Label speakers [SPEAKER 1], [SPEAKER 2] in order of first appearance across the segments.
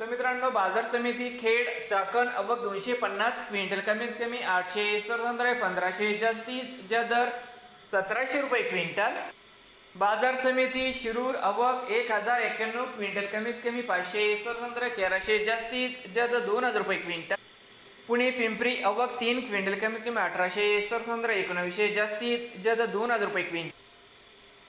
[SPEAKER 1] तर मित्रांनो बाजार समिती खेड चाकण अवक दोनशे पन्नास क्विंटल कमीत कमी आठशे सरसंत्रे पंधराशे जास्तीत जा दर सतराशे रुपये क्विंटल. बाजार समिती शिरूर अवक एक हजार एक्क्याण्णव क्विंटल कमीत कमी पाचशे सरसंत्रे तेराशे जास्तीत जास्त दोन हजार रुपये क्विंटल. पुणे पिंपरी अवक तीन क्विंटल कमीत कमी अठराशे सरसंत्रे एकोणावीसशे जास्तीत जास्त दोन हजार रुपये क्विंटल.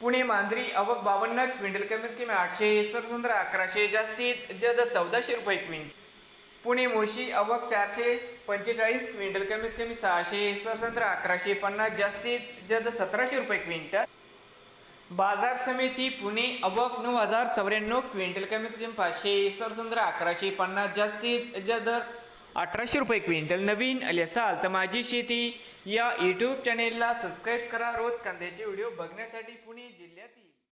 [SPEAKER 1] पुणे मांजरी अवक बावन्न क्विंटल कमीत कमी आठशे सरसंत्र अकराशे जास्तीत जद चौदाशे रुपये क्विंटल. पुणे मोशी अवक चारशे पंचेचाळीस क्विंटल कमीत कमी सहाशे सरसंत्र अकराशे पन्नास जास्तीत जद सतराशे रुपये क्विंटल. बाजार समिती पुणे अवक नऊ हजार चौऱ्याण्णव क्विंटल कमीत कमी पाचशे सरसंत्र अकराशे पन्नास जास्तीत जद अठराशे रुपये क्विंटल. नवीन आले असाल तर माझी शेती या यूट्यूब चॅनेलला सबस्क्राईब करा. रोज कांद्याचे व्हिडिओ बघण्यासाठी पुणे जिल्ह्यातील